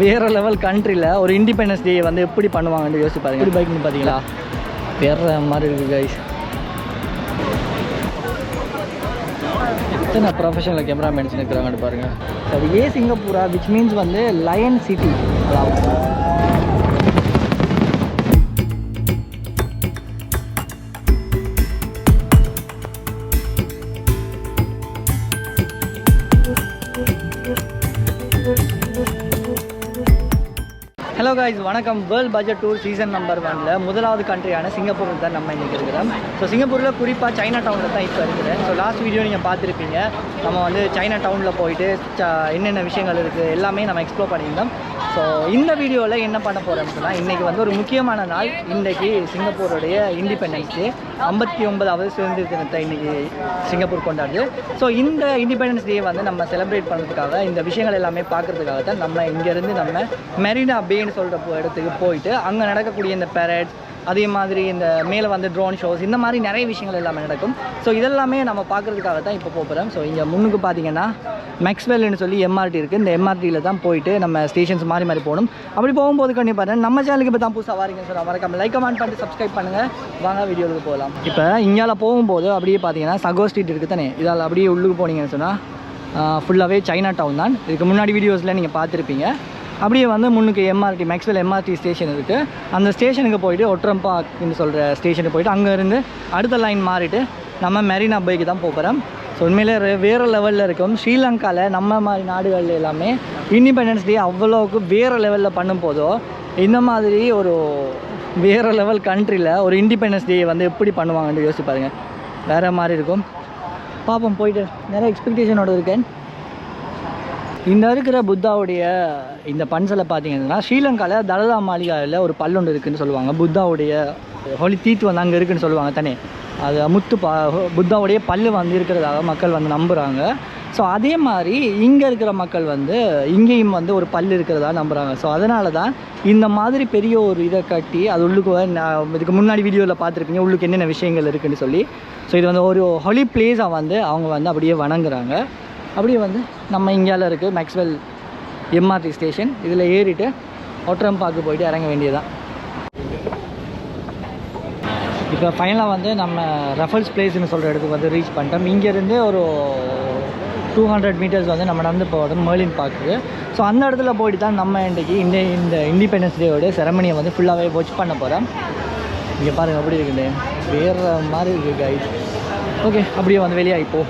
வேறு லெவல் கண்ட்ரியில் ஒரு இண்டிபெண்டன்ஸ் டே வந்து எப்படி பண்ணுவாங்கன்னு யோசிச்சு பாருங்க. எப்படி பைக்னு பார்த்தீங்களா வேற மாதிரி இருக்குது கைஸ் எத்தனை ப்ரொஃபஷனல் கேமராமேன்ஸ் இருக்கிறாங்கன்னு பாருங்க. அது ஏ சிங்கப்பூரா விச் மீன்ஸ் வந்து லயன் சிட்டி அதாவது ஹலோ காய்ஸ் வணக்கம். World budget tour season number ஒனில் முதலாவது கண்ட்ரியான சிங்கப்பூரில் தான் நம்ம இன்றைக்கி இருக்கிறோம். ஸோ சிங்கப்பூரில் குறிப்பாக சைனா டவுனில் தான் இப்போ இருக்கிறேன். ஸோ லாஸ்ட் வீடியோ நீங்கள் பார்த்துருப்பீங்க. நம்ம வந்து சைனா டவுனில் போயிட்டு ச- என்னென்ன விஷயங்கள் இருக்குது எல்லாமே நம்ம எக்ஸ்ப்ளோர் பண்ணியிருந்தோம். ஸோ இந்த வீடியோவில் என்ன பண்ண போகிறோம்னு அப்படின்னா இன்றைக்கி வந்து ஒரு முக்கியமான நாள். இன்றைக்கி சிங்கப்பூருடைய இண்டிபெண்டன்ஸ் டே ஐம்பத்தி ஒன்பதாவது சுதந்திர தினத்தை இன்றைக்கி சிங்கப்பூர் கொண்டாடுது. ஸோ இந்த இண்டிபெண்டன்ஸ் டே வந்து நம்ம செலிப்ரேட் பண்ணுறதுக்காக இந்த விஷயங்கள் எல்லாமே பார்க்கறதுக்காக தான் நம்ம இங்கேருந்து நம்ம மெரினா பேன்னு சொல்கிற இடத்துக்கு போயிட்டு அங்கே நடக்கக்கூடிய இந்த பேரட்ஸ் அதே மாதிரி இந்த மேலே வந்து ட்ரோன் ஷோஸ் இந்த மாதிரி நிறைய விஷயங்கள் எல்லாமே நடக்கும். ஸோ இதெல்லாமே நம்ம பார்க்கறதுக்காக தான் இப்போ போகிறோம் ஸோ இங்கே முன்னுக்கு பார்த்தீங்கன்னா மேக்ஸ்வெல்னு சொல்லி எம்ஆர்டி இருக்குது இந்த எம்ஆர்டியில் தான் போயிட்டு நம்ம ஸ்டேஷன்ஸ் மாறி மாறி போகணும். அப்படி போகும்போது கண்டிப்பாக நம்ம சேனலுக்கு இப்போ தான் புதுசாக வாரீங்க சார் மறக்காமல் லைக் கமெண்ட் பண்ணிட்டு சப்ஸ்கிரைப் பண்ணுங்கள் வாங்க வீடியோவுக்கு போகலாம். இப்போ இங்கால போகும்போது அப்படியே பார்த்தீங்கன்னா சகோ ஸ்ட்ரீட் இருக்குது தானே? இதால் அப்படியே உள்ளுக்கு போனீங்கன்னு சொன்னால் ஃபுல்லாகவே சைனா டவுன் தான். இதுக்கு முன்னாடி வீடியோஸில் நீங்கள் பார்த்துருப்பீங்க. அப்படியே வந்து முன்னுக்கு எம்ஆர்டி மேக்ஸ்வெல் எம்ஆர்டி ஸ்டேஷன் இருக்குது அந்த ஸ்டேஷனுக்கு போயிட்டு ஒட்ரம்பாக்னு சொல்கிற ஸ்டேஷனுக்கு போயிட்டு அங்கேருந்து அடுத்த லைன் மாறிட்டு நம்ம மெரினா பைக்கு தான் போகிறோம் ஸோ உண்மையிலே வேறு லெவலில் இருக்கும். ஸ்ரீலங்காவில் நம்ம மாதிரி நாடுகள் எல்லாமே இண்டிபெண்டன்ஸ் டே அவ்வளோவுக்கு வேறு லெவலில் பண்ணும் போதோ இந்த மாதிரி ஒரு வேறு லெவல் கண்ட்ரியில் ஒரு இண்டிபெண்டன்ஸ் டே வந்து எப்படி பண்ணுவாங்கன்னு யோசிப்பாருங்க வேறு மாதிரி இருக்கும். பார்ப்போம் போயிட்டு. நிறைய எக்ஸ்பெக்டேஷனோட இருக்கேன். இந்த இருக்கிற புத்தாவுடைய இந்த பன்சலை பார்த்தீங்கன்னா ஸ்ரீலங்காவில் தலதா மாளிகாவில் ஒரு பல்லுண்டு இருக்குன்னு சொல்லுவாங்க. புத்தாவுடைய ஹோலி தீத்து வந்து அங்கே இருக்குன்னு சொல்லுவாங்க தானே. அது முத்து பா புத்தாவுடைய பல்லு வந்து இருக்கிறதாக மக்கள் வந்து நம்புகிறாங்க ஸோ அதே மாதிரி இங்கே இருக்கிற மக்கள் வந்து இங்கேயும் வந்து ஒரு பல்லு இருக்கிறதா நம்புகிறாங்க ஸோ அதனால தான் இந்த மாதிரி பெரிய ஒரு இதை கட்டி அது உள்ளுக்கு நான் இதுக்கு முன்னாடி வீடியோவில் பார்த்துருப்பீங்க உள்ளுக்கு என்னென்ன விஷயங்கள் இருக்குன்னு சொல்லி. ஸோ இது வந்து ஒரு ஹொலி பிளேஸாக வந்து அவங்க வந்து அப்படியே வணங்குறாங்க. அப்படியே வந்து நம்ம இந்தியாவில் இருக்குது மேக்ஸ்வெல் எம்ஆர்டி ஸ்டேஷன் இதில் ஏறிட்டு ஒட்ரம்பாக்கு போயிட்டு இறங்க வேண்டியதுதான். இப்போ ஃபைனலாக வந்து நம்ம ரஃபல்ஸ் பிளேஸ்னு சொல்கிற இடத்துக்கு வந்து ரீச் பண்ணிட்டோம். இங்கேருந்து ஒரு டூ ஹண்ட்ரட் மீட்டர்ஸ் வந்து நம்ம நடந்து போகிறோம் மேர்லின் பார்க்குக்கு ஸோ அந்த இடத்துல போயிட்டு தான் நம்ம இன்றைக்கி இந்த இந்த இண்டிபெண்டன்ஸ் டேவோட செரமனியை வந்து ஃபுல்லாகவே வாட்ச் பண்ண போகிறோம் இங்கே பாருங்கள் எப்படி இருக்குது வேறு மாதிரி இருக்குது கைட் ஓகே அப்படியே வந்து வெளியாகி போ.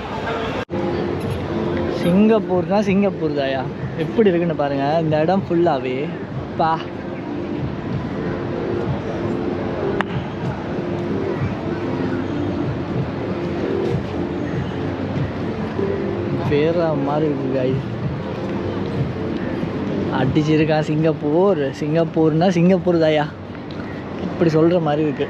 சிங்கப்பூர்னா சிங்கப்பூர் தாயா எப்படி இருக்குன்னு பாருங்க இந்த இடம் ஃபுல்லாகவே பா. பேரா மாதிரி இருக்கு காய் அடிச்சிருக்கா சிங்கப்பூர். சிங்கப்பூர்னா சிங்கப்பூர் தாயா இப்படி சொல்கிற மாதிரி இருக்கு.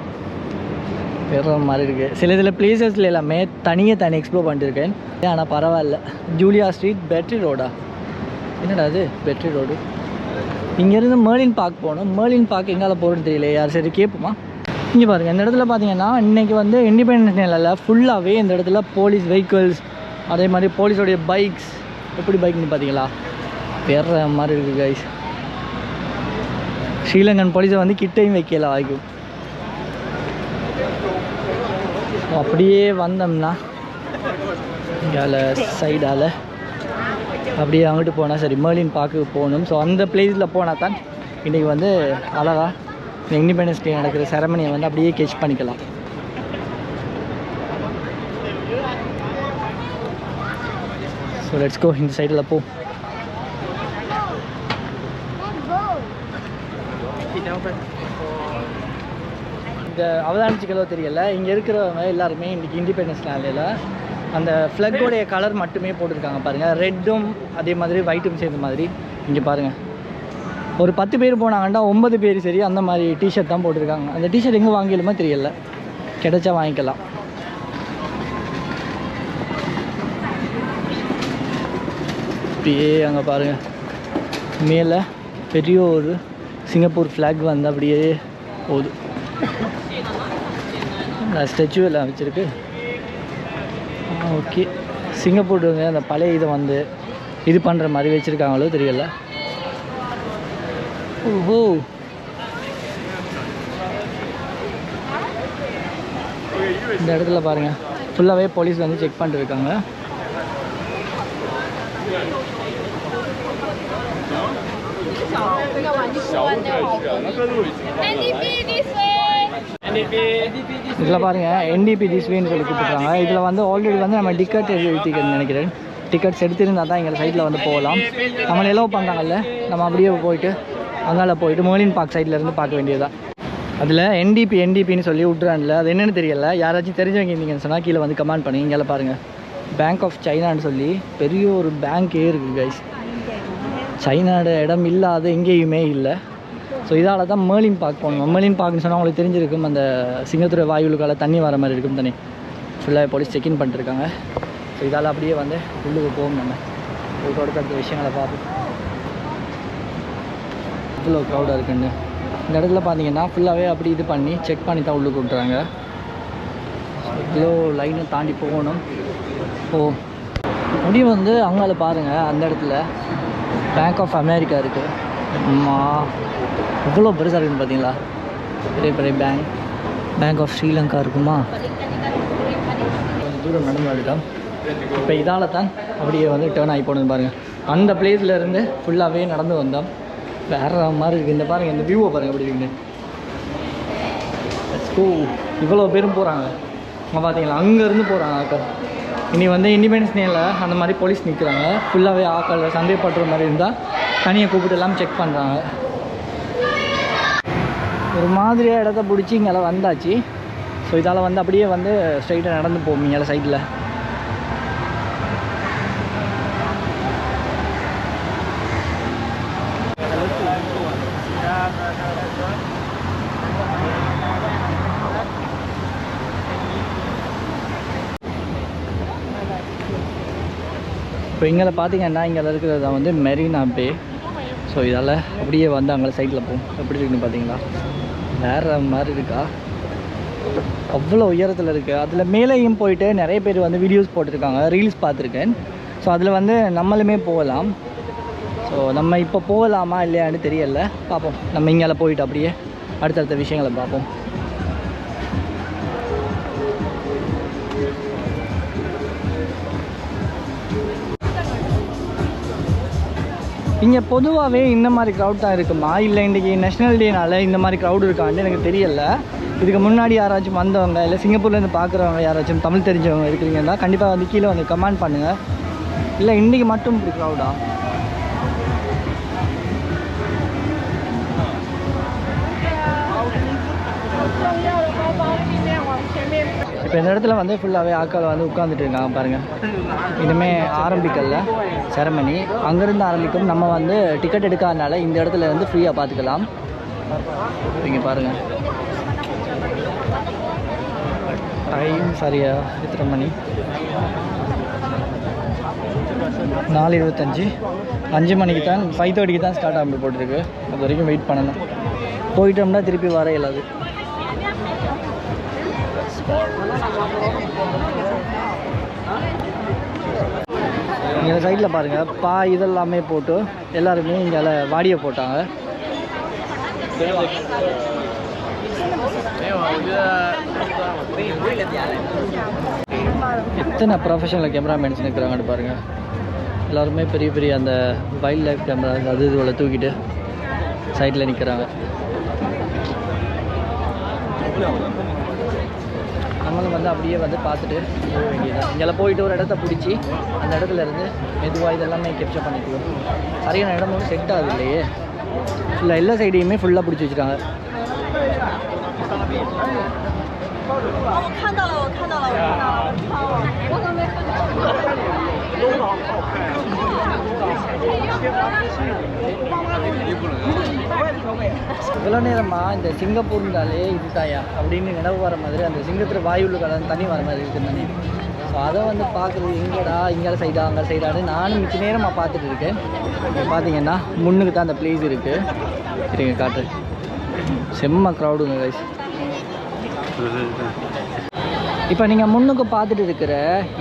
வேற மாதிரி இருக்குது சில சில பிளேசஸ்ல எல்லாமே தனியாக தனி எக்ஸ்ப்ளோர் பண்ணிருக்கேன் ஆனால் பரவாயில்ல. ஜூலியா ஸ்ட்ரீட் பெட்ரி ரோடா? என்னடா அது பெட்ரி ரோடு? இங்கேருந்து மேர்லின் பார்க் போகணும். மேர்லின் பார்க் எங்கால போகிறோன்னு தெரியல. யார் சரி கேட்போமா? இங்கே பாருங்கள் இந்த இடத்துல பார்த்தீங்கன்னா இன்றைக்கி வந்து இண்டிபெண்டன்ஸ் டேல ஃபுல்லாகவே இந்த இடத்துல போலீஸ் வெஹிக்கிள்ஸ் அதே மாதிரி போலீஸோடைய பைக்ஸ் எப்படி பைக்னு பார்த்தீங்களா வேற மாதிரி இருக்குது கைஸ் ஸ்ரீலங்கன் போலீஸை வந்து கிட்டையும் வைக்கல வாய்க்கும் அப்படியே வந்தோம்னா இங்கால சைடால் அப்படியே அங்கிட்டு போனால் சரி மேலின் பார்க்க போகணும். ஸோ அந்த பிளேஸில் போனால் தான் இன்றைக்கி வந்து அழகா இந்த இண்டிபெண்டன்ஸ் டே நடக்கிற செரமனியை வந்து அப்படியே கெச் பண்ணிக்கலாம். ஸோ லெட்ஸ் கோ இந்த சைடில் போ. இந்த அவதானிச்சிக்கலோ தெரியல. இங்கே இருக்கிறவங்க எல்லாருமே இன்றைக்கி இண்டிபெண்டன்ஸ் நாளையில் அந்த ஃப்ளக்கோடைய கலர் மட்டுமே போட்டிருக்காங்க பாருங்கள் ரெட்டும் அதே மாதிரி ஒயிட்டும் சேர்ந்த மாதிரி. இங்கே பாருங்கள் ஒரு பத்து பேர் போனாங்கன்னா ஒன்பது பேர் சரி அந்த மாதிரி டிஷர்ட் தான் போட்டிருக்காங்க. அந்த டிஷர்ட் எங்கே வாங்கிலுமோ தெரியல. கிடைச்சா வாங்கிக்கலாம். அப்படியே அங்கே பாருங்கள் மேலே பெரிய ஒரு சிங்கப்பூர் ஃப்ளாக் வந்து அப்படியே போகுது. ஸ்டெச்சு எல்லாம் வச்சுருக்கு. ஓகே. சிங்கப்பூருங்க அந்த பழைய இதை வந்து இது பண்ணுற மாதிரி வச்சுருக்காங்களோ தெரியல. ஓஹோ. இந்த இடத்துல பாருங்கள் ஃபுல்லாகவே போலீஸ் வந்து செக் பண்ணிட்டு இருக்காங்க. இதில் பாருங்கள் என்டிபி திஸ்வேன்னு சொல்லி கொடுத்துருக்காங்க. இதில் வந்து ஆல்ரெடி வந்து நம்ம டிக்கெட் எழுதிக்கிறேன் நினைக்கிறேன். டிக்கெட்ஸ் எடுத்திருந்தால் தான் எங்கள் சைட்டில் வந்து போகலாம். நம்மளை எலோவ் பண்ணுறாங்கல்ல நம்ம அப்படியே போயிட்டு அங்கால போயிட்டு மோலின் பார்க் சைடில் இருந்து பார்க்க வேண்டியதுதான். அதில் என்டிபி என்டிபின்னு சொல்லி விட்றான்ல அது என்னென்னு தெரியல. யாராச்சும் தெரிஞ்சவங்க இருந்தீங்கன்னு சொன்னால் கீழே வந்து கமெண்ட் பண்ணி இங்கே பாருங்கள் பேங்க் ஆஃப் சைனான்னு சொல்லி பெரிய ஒரு பேங்க்கே இருக்குது கைஸ் சைனாட இடம் இல்லாத எங்கேயுமே இல்லை. ஸோ இதால் தான் மேலின் பார்க் போகணும் மேலின் பார்க்குன்னு சொன்னால் உங்களுக்கு தெரிஞ்சிருக்கும். அந்த சிங்கத்துறை வாயுலுக்கால தண்ணி வர மாதிரி இருக்கும் தண்ணி. ஃபுல்லாக போலீஸ் செக்இன் பண்ணிட்டுருக்காங்க. ஸோ இதால் அப்படியே வந்து உள்ளுக்கு போகும் நம்ம. போயிட்டு அடுத்த விஷயங்களை பார்ப்போம். இவ்வளோ க்ரௌடாக இருக்குன்னு. இந்த இடத்துல பார்த்தீங்கன்னா ஃபுல்லாகவே அப்படி இது பண்ணி செக் பண்ணி தான் உள்ளுக்கு விட்டுறாங்க. இவ்வளோ லைனை தாண்டி போகணும். ஓ முடிவு வந்து அங்கால பாருங்கள் அந்த இடத்துல பேங்க் ஆஃப் அமெரிக்கா இருக்குது அம்மா. எவ்வளோ பெருசாக இருக்குன்னு பார்த்தீங்களா? பெரிய பெரிய பேங்க் பேங்க் ஆஃப் ஸ்ரீலங்கா இருக்குமா? கொஞ்சம் தூரம் நடந்து வந்துட்டோம் இப்போ இதால் தான் அப்படியே வந்து டேர்ன் ஆகி போனது பாருங்கள் அந்த பிளேஸ்லேருந்து ஃபுல்லாகவே நடந்து வந்தோம். வேற மாதிரி இருக்குது இந்த பாருங்கள் இந்த வியூவை பாருங்கள் எப்படி இருக்குன்னு. ஸ்கூ இவ்வளோ பேரும் போகிறாங்க அங்கே பார்த்தீங்களா அங்கேருந்து போகிறாங்க ஆக்கள் இனி வந்து இண்டிபெண்டன்ஸ் டேயில் அந்த மாதிரி போலீஸ் நிற்கிறாங்க ஃபுல்லாகவே ஆக்கள் சந்தேகப்படுற மாதிரி இருந்தால் தனியாக கூப்பிட்டு எல்லாம் செக் பண்ணுறாங்க ஒரு மாதிரியாக இடத்த பிடிச்சி இங்கே வந்தாச்சு. ஸோ இதால் வந்து அப்படியே வந்து ஸ்ட்ரைட்டாக நடந்து போகும் இங்கே சைடில் இப்போ இங்கே பார்த்தீங்கன்னா இங்கே இருக்கிறது வந்து மெரினா பே. ஸோ இதால் அப்படியே வந்து அங்கே சைட்டில் போகும் எப்படி இருக்குன்னு பார்த்தீங்களா வேறு மாதிரி இருக்கா? அவ்வளோ உயரத்தில் இருக்குது அதில் மேலேயும் போயிட்டு நிறைய பேர் வந்து வீடியோஸ் போட்டிருக்காங்க. ரீல்ஸ் பார்த்துருக்கேன். ஸோ அதில் வந்து நம்மளுமே போகலாம். ஸோ நம்ம இப்போ போகலாமா இல்லையான்னு தெரியல. பார்ப்போம் நம்ம இங்கே போயிட்டு அப்படியே அடுத்தடுத்த விஷயங்களை பார்ப்போம் இங்கே பொதுவாகவே இந்த மாதிரி க்ரௌட் தான் இருக்குமா? இல்லை இன்றைக்கி நேஷ்னல் டேனால் இந்த மாதிரி க்ரௌட் இருக்கான்னு எனக்கு தெரியல. இதுக்கு முன்னாடி யாராச்சும் வந்தவங்க இல்லை சிங்கப்பூர்லேருந்து பார்க்குறவங்க யாராச்சும் தமிழ் தெரிஞ்சவங்க இருக்கிறீங்கன்னா கண்டிப்பாக வந்து கீழே வந்து கமெண்ட் பண்ணுங்கள் இல்லை இன்றைக்கி மட்டும் இப்படி க்ரௌடா இப்போ இந்த இடத்துல வந்து ஃபுல்லாகவே ஆட்கள் வந்து உட்காந்துட்டு இருக்காங்க பாருங்கள் இனிமே ஆரம்பிக்கல செரமனி அங்கேருந்து ஆரம்பிக்கும். நம்ம வந்து டிக்கெட் எடுக்காதனால இந்த இடத்துல இருந்து ஃப்ரீயாக பார்த்துக்கலாம் இங்கே பாருங்கள் டைம் சரியா எத்தனை மணி? நாலு இருபத்தஞ்சி. அஞ்சு மணிக்கு தான் ஃபைவ் தேர்ட்டிக்கு தான் ஸ்டார்ட் ஆகும் போட்டிருக்கு. அது வரைக்கும் வெயிட் பண்ணணும். போயிட்டோம்னா திருப்பி வர இயலாது. இங்கே சைடில் பாருங்கள் பா இதெல்லாமே போட்டு எல்லாருமே இங்கே வாடியை போட்டாங்க. எத்தனை ப்ரொஃபஷனல் கேமராமேன்ஸ் நிற்கிறாங்கன்னு பாருங்கள் எல்லாருமே பெரிய பெரிய அந்த வைல்ட் லைஃப் கேமரா அது இதுவளை தூக்கிட்டு சைடில் நிற்கிறாங்க நம்மளும் வந்து அப்படியே வந்து பார்த்துட்டு போக வேண்டியதான் இங்கே போயிட்டு ஒரு இடத்த பிடிச்சி அந்த இடத்துல இருந்து மெதுவாக இதெல்லாமே கேப்சர் பண்ணிக்குவோம் சரியான இடம் வந்து செட் ஆகுது இல்லையே ஃபுல்லாக எல்லா சைடையுமே ஃபுல்லாக பிடிச்சி வச்சுருக்காங்க இவ்வளோ நேரமா இந்த சிங்கப்பூர்னாலே இதுதாயா? அப்படின்னு நினைவு வர மாதிரி அந்த சிங்கத்தில் வாயுள்ள கலந்து தண்ணி வர மாதிரி இருக்குது தண்ணி ஸோ அதை வந்து பார்க்குறது எங்கடா இங்கே சைடா அங்கே சைடான்னு நானும் மிச்ச நேரமாக பார்த்துட்டு இருக்கேன். இப்போ பார்த்தீங்கன்னா முன்னுக்கு தான் அந்த பிளேஸ் இருக்குது இருங்க காட்டு செம்ம க்ரௌடுங்க கைஸ் இப்போ நீங்கள் முன்னுக்கு பார்த்துட்டு இருக்கிற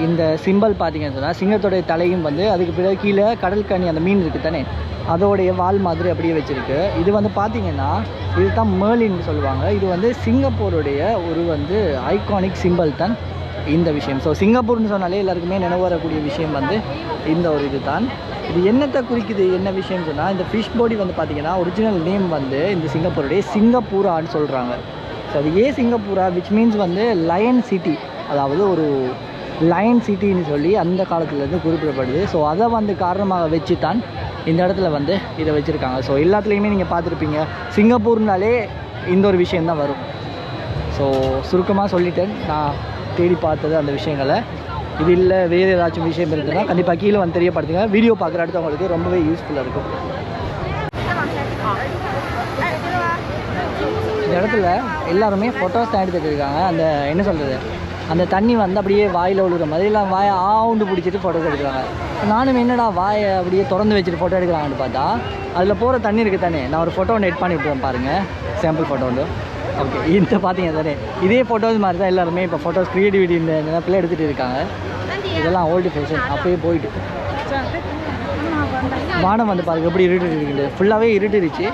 இந்த சிம்பல் பார்த்தீங்கன்னு சொன்னால் சிங்கத்தோடைய தலையும் வந்து அதுக்கு பிறகு கீழே கடல் கனி அந்த மீன் இருக்குது தானே? அதோடைய வால் மாதிரி அப்படியே வச்சுருக்கு. இது வந்து பார்த்தீங்கன்னா இது தான் மேலின்னு சொல்லுவாங்க. இது வந்து சிங்கப்பூருடைய ஒரு வந்து ஐகானிக் சிம்பல் தான் இந்த விஷயம். ஸோ சிங்கப்பூர்னு சொன்னாலே எல்லாருக்குமே நினைவு வரக்கூடிய விஷயம் வந்து இந்த ஒரு இது தான் இது என்னத்தை குறிக்குது என்ன விஷயம்னு சொன்னால் இந்த ஃபிஷ் பாடி வந்து பார்த்தீங்கன்னா ஒரிஜினல் நேம் வந்து இந்த சிங்கப்பூருடைய சிங்கப்பூரான்னு சொல்கிறாங்க ஸோ அது ஏ சிங்கப்பூரா விச் மீன்ஸ் வந்து லயன் சிட்டி அதாவது ஒரு லயன் சிட்டின்னு சொல்லி அந்த காலத்துலேருந்து குறிப்பிடப்படுது. ஸோ அதை வந்து காரணமாக வச்சு தான் இந்த இடத்துல வந்து இதை வச்சுருக்காங்க. ஸோ எல்லாத்துலேயுமே நீங்கள் பார்த்துருப்பீங்க. சிங்கப்பூர்னாலே இந்த ஒரு விஷயந்தான் வரும். ஸோ சுருக்கமாக சொல்லிட்டேன். நான் தேடி பார்த்தது அந்த விஷயங்களை. இது இல்லை வேறு ஏதாச்சும் விஷயம் இருக்குன்னா கண்டிப்பாக கீழே வந்து தெரியப்படுத்துங்க. வீடியோ பார்க்குற அடுத்தவங்களுக்கு ரொம்பவே யூஸ்ஃபுல்லாக இருக்கும். இந்த இடத்துல எல்லாருமே ஃபோட்டோஸ் தான் எடுத்துட்டு இருக்காங்க. அந்த என்ன சொல்கிறது அந்த தண்ணி வந்து அப்படியே வாயில் விழுகிற மாதிரி எல்லாம் வாயை ஆவுண்டு பிடிச்சிட்டு ஃபோட்டோஸ் எடுக்கிறாங்க. நானும் என்னடா வாயை அப்படியே திறந்து வச்சுட்டு ஃபோட்டோ எடுக்கிறாங்கன்னு பார்த்தா அதில் போகிற தண்ணி இருக்குது தானே. நான் ஒரு ஃபோட்டோ ஒன்று எட் பண்ணி விட்டுறேன் பாருங்கள் சாம்பிள் ஃபோட்டோ ஒன்று ஓகே இந்த பார்த்தீங்க தானே. இதே ஃபோட்டோஸ் மாதிரி தான் எல்லாருமே இப்போ ஃபோட்டோஸ் க்ரியேட்டிவிட்டி இந்த நினைப்பில் எடுத்துகிட்டு இருக்காங்க. இதெல்லாம் ஓல்டு ஃபேஷன் அப்போயே போயிட்டு. வானம் வந்து பாருங்க எப்படி இருட்டு இருக்குது ஃபுல்லாகவே இருட்டுருச்சு.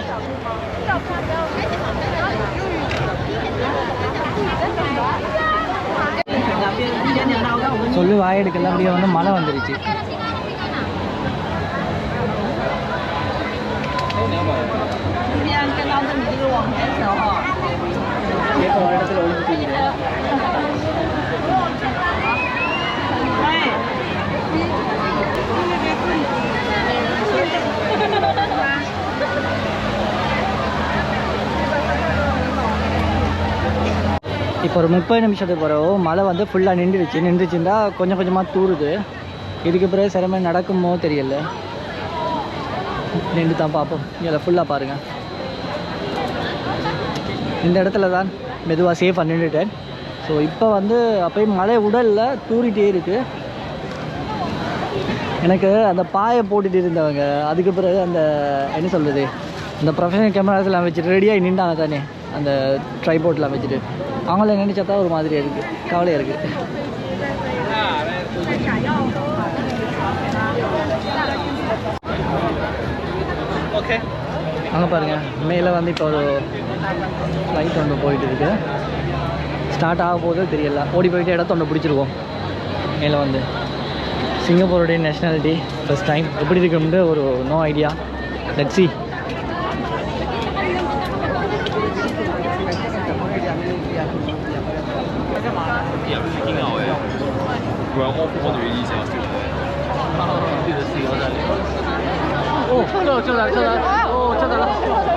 சொல்லு வாயெடுக்கல அப்படியே வந்து மழை வந்துருச்சு கேட்க ஒரு இடத்துல ஒழிஞ்சிட்டு இப்போ ஒரு முப்பது நிமிஷத்துக்கு பிறகு மழை வந்து ஃபுல்லாக நின்றுடுச்சு. நின்றுச்சுன்னா கொஞ்சம் கொஞ்சமாக தூறுது இதுக்கு பிறகு சிரமம் நடக்குமோ தெரியல. நின்று தான் பார்ப்போம். இதில் ஃபுல்லாக பாருங்கள் இந்த இடத்துல தான் மெதுவாக சேஃபாக நின்றுட்டேன். ஸோ இப்போ வந்து அப்பயும் மழை உடலில் தூரிட்டே இருக்குது எனக்கு அந்த பாயை போட்டுட்டு இருந்தவங்க அதுக்கு பிறகு அந்த என்ன சொல்கிறது அந்த ப்ரொஃபஷனல் கேமராஸ்லாம் வச்சுட்டு ரெடியாகி நின்றாங்க தானே. அந்த ட்ரைபோர்ட்லாம் வச்சுட்டு. அவங்கள நினச்சா தான் ஒரு மாதிரியாக இருக்குது கவலையாக இருக்குது ஓகே அங்கே பாருங்கள் மேலே வந்து இப்போ ஒரு ஃப்ளைட் ஒன்று போயிட்டு இருக்கு. ஸ்டார்ட் ஆக போதோ தெரியல. ஓடி போயிட்டு இடத்த ஒன்று பிடிச்சிருவோம். மேலே வந்து. சிங்கப்பூருடைய நேஷ்னாலிட்டி ஃபஸ்ட் டைம் எப்படி இருக்கும்னு ஒரு நோ ஐடியா 不然的原因。哦，就来就来，哦，就来了。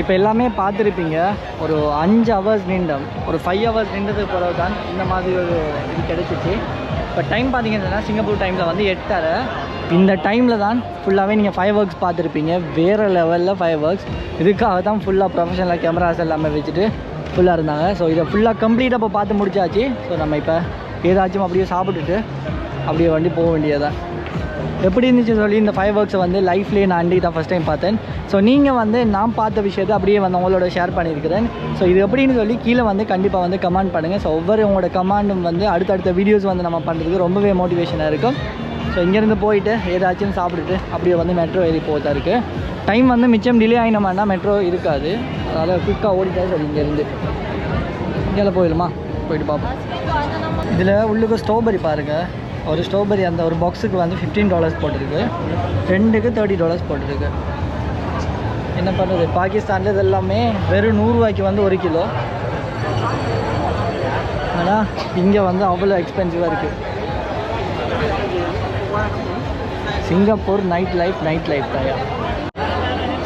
இப்போ எல்லாமே பார்த்துருப்பீங்க. ஒரு அஞ்சு ஹவர்ஸ் நின்றோம் ஒரு ஃபைவ் ஹவர்ஸ் நின்றது பிறகு தான் இந்த மாதிரி ஒரு இது கிடச்சிச்சு. இப்போ டைம் பார்த்தீங்கன்னா சிங்கப்பூர் டைமில் வந்து எட்டரை. இந்த டைமில் தான் ஃபுல்லாகவே நீங்கள் ஃபைவ் ஒர்க்ஸ் பார்த்துருப்பீங்க. வேறு லெவலில் ஃபைவ் ஒர்க்ஸ் இதுக்காக தான் ஃபுல்லாக ப்ரொஃபஷனலாக கேமராஸ் எல்லாமே வச்சுட்டு ஃபுல்லாக இருந்தாங்க. ஸோ இதை ஃபுல்லாக கம்ப்ளீட்டாக இப்போ பார்த்து முடிச்சாச்சு. ஸோ நம்ம இப்போ ஏதாச்சும் அப்படியே சாப்பிட்டுட்டு அப்படியே வண்டி போக வேண்டியதான் எப்படி இருந்துச்சு சொல்லி இந்த ஃபைவ் ஒர்க்ஸை வந்து லைஃப்லேயே நான் அண்டி தான் ஃபஸ்ட் டைம் பார்த்தேன். ஸோ நீங்கள் வந்து நான் பார்த்த விஷயத்தை அப்படியே வந்து உங்களோட ஷேர் பண்ணியிருக்கிறேன். ஸோ இது எப்படின்னு சொல்லி கீழே வந்து கண்டிப்பாக வந்து கமெண்ட் பண்ணுங்கள் ஸோ ஒவ்வொரு உங்களோட கமாண்டும் வந்து அடுத்தடுத்த வீடியோஸ் வந்து நம்ம பண்ணுறதுக்கு ரொம்பவே மோட்டிவேஷனாக இருக்கும். ஸோ இங்கேருந்து போயிட்டு ஏதாச்சும் சாப்பிட்டுட்டு அப்படியே வந்து மெட்ரோ ஏறி போகிறதா இருக்குது டைம் வந்து மிச்சம் டிலே ஆகினோம்னா மெட்ரோ இருக்காது. அதனால் குயிக்காக ஓடிட்டா சரி இங்கேருந்து. இங்கே போயிடுமா போயிட்டு பார்ப்போம் இதில் உள்ளுக்கு ஸ்ட்ராபெரி பாருங்கள் ஒரு ஸ்ட்ராபெரி அந்த ஒரு பாக்ஸுக்கு வந்து ஃபிஃப்டீன் டாலர்ஸ் போட்டிருக்கு. ரெண்டுக்கு தேர்ட்டி டாலர்ஸ் போட்டிருக்கு. என்ன பண்ணுறது பாகிஸ்தானில் இது எல்லாமே வெறும் நூறுரூவாய்க்கு வந்து ஒரு கிலோ. ஆனால் இங்கே வந்து அவ்வளோ எக்ஸ்பென்சிவாக இருக்குது Singapore night life night life தாயா?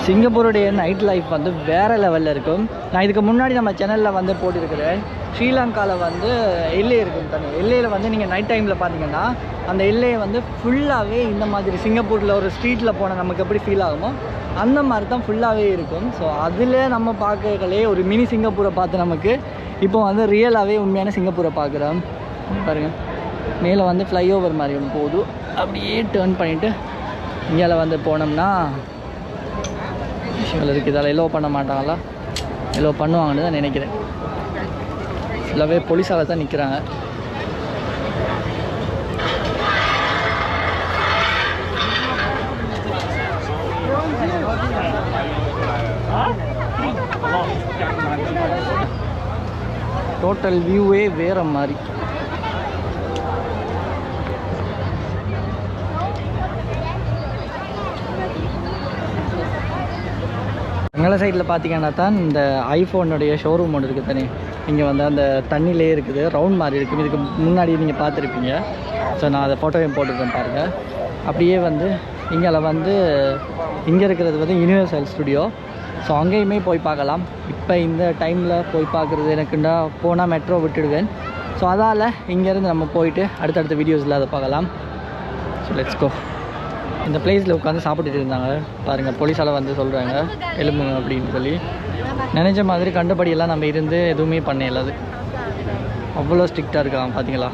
சிங்கப்பூருடைய நைட் லைஃப் வந்து வேறு லெவலில் இருக்கும். நான் இதுக்கு முன்னாடி நம்ம சேனலில் வந்து போட்டிருக்கிறேன். ஸ்ரீலங்காவில் வந்து எல்லை இருக்கும் தண்ணி எல்லையில் வந்து நீங்கள் நைட் டைமில் பார்த்தீங்கன்னா அந்த எல்லையை வந்து ஃபுல்லாகவே இந்த மாதிரி சிங்கப்பூரில் ஒரு ஸ்ட்ரீட்டில் போனால் நமக்கு எப்படி ஃபீல் ஆகுமோ அந்த மாதிரி தான் ஃபுல்லாகவே இருக்கும். ஸோ அதில் நம்ம பார்க்கலே ஒரு மினி சிங்கப்பூரை பார்த்து நமக்கு இப்போ வந்து ரியலாகவே உண்மையான சிங்கப்பூரை பார்க்குறோம். பாருங்கள் மேலே வந்து ஃப்ளைஓவர் மாதிரி ஒன்று போகுது. அப்படியே டேர்ன் பண்ணிவிட்டு இங்கே வந்து போனோம்னா விஷயங்கள் இருக்குது இதால் எல்லோ பண்ண மாட்டாங்களா? எல்லோ பண்ணுவாங்கன்னு தான் நினைக்கிறேன். ஃபுல்லாகவே போலீஸால் தான் நிற்கிறாங்க டோட்டல் வியூவே வேறு மாதிரி. எங்களை சைடில் பார்த்தீங்கன்னா தான் இந்த ஐஃபோனுடைய ஷோரூம் ஒன்று இருக்குது தானே? இங்கே வந்து அந்த தண்ணியிலே இருக்குது ரவுண்ட் மாதிரி இருக்குது இதுக்கு முன்னாடி நீங்கள் பார்த்துருப்பீங்க. ஸோ நான் அதை ஃபோட்டோவையும் போட்டுருக்கேன் பாருங்கள் அப்படியே வந்து இங்கே வந்து இங்கே இருக்கிறது வந்து யூனிவர்சல் ஸ்டுடியோ ஸோ அங்கேயுமே போய் பார்க்கலாம். இப்போ இந்த டைமில் போய் பார்க்குறது எனக்குண்டா போனால் மெட்ரோ விட்டுடுவேன். ஸோ அதால் இங்கேருந்து நம்ம போயிட்டு அடுத்தடுத்த வீடியோஸில் அதை பார்க்கலாம். ஸோ லெட்ஸ் கோ இந்த பிளேஸில் உட்காந்து சாப்பிட்டுட்டு இருந்தாங்க. பாருங்கள் போலீஸால் வந்து சொல்கிறாங்க எலும்புங்க அப்படின்னு சொல்லி. நினச்ச மாதிரி கண்டபடியெல்லாம் நம்ம இருந்து எதுவுமே பண்ண இல்லாது அவ்வளோ ஸ்ட்ரிக்டாக இருக்கான் பார்த்தீங்களா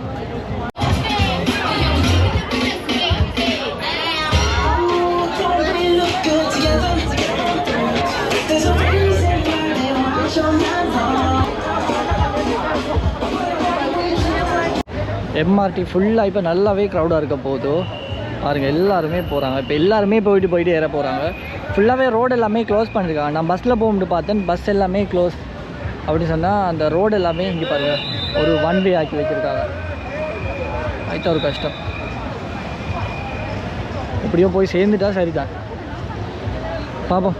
எம்ஆர்டி ஃபுல்லாக இப்போ நல்லாவே க்ரௌடாக இருக்க போதும் பாருங்கள் எல்லாருமே போகிறாங்க இப்போ எல்லாருமே போயிட்டு போயிட்டு ஏற போகிறாங்க ஃபுல்லாகவே ரோடு எல்லாமே க்ளோஸ் பண்ணியிருக்காங்க நான் பஸ்ஸில் போகும்போது பார்த்தேன் பஸ் எல்லாமே க்ளோஸ் அப்படின்னு சொன்னால் அந்த ரோடு எல்லாமே இங்கே பாருங்கள் ஒரு ஒன் வே ஆக்கி வச்சுருக்காங்க. அதுதான் ஒரு கஷ்டம். எப்படியோ போய் சேர்ந்துட்டா சரிதான். பார்ப்போம்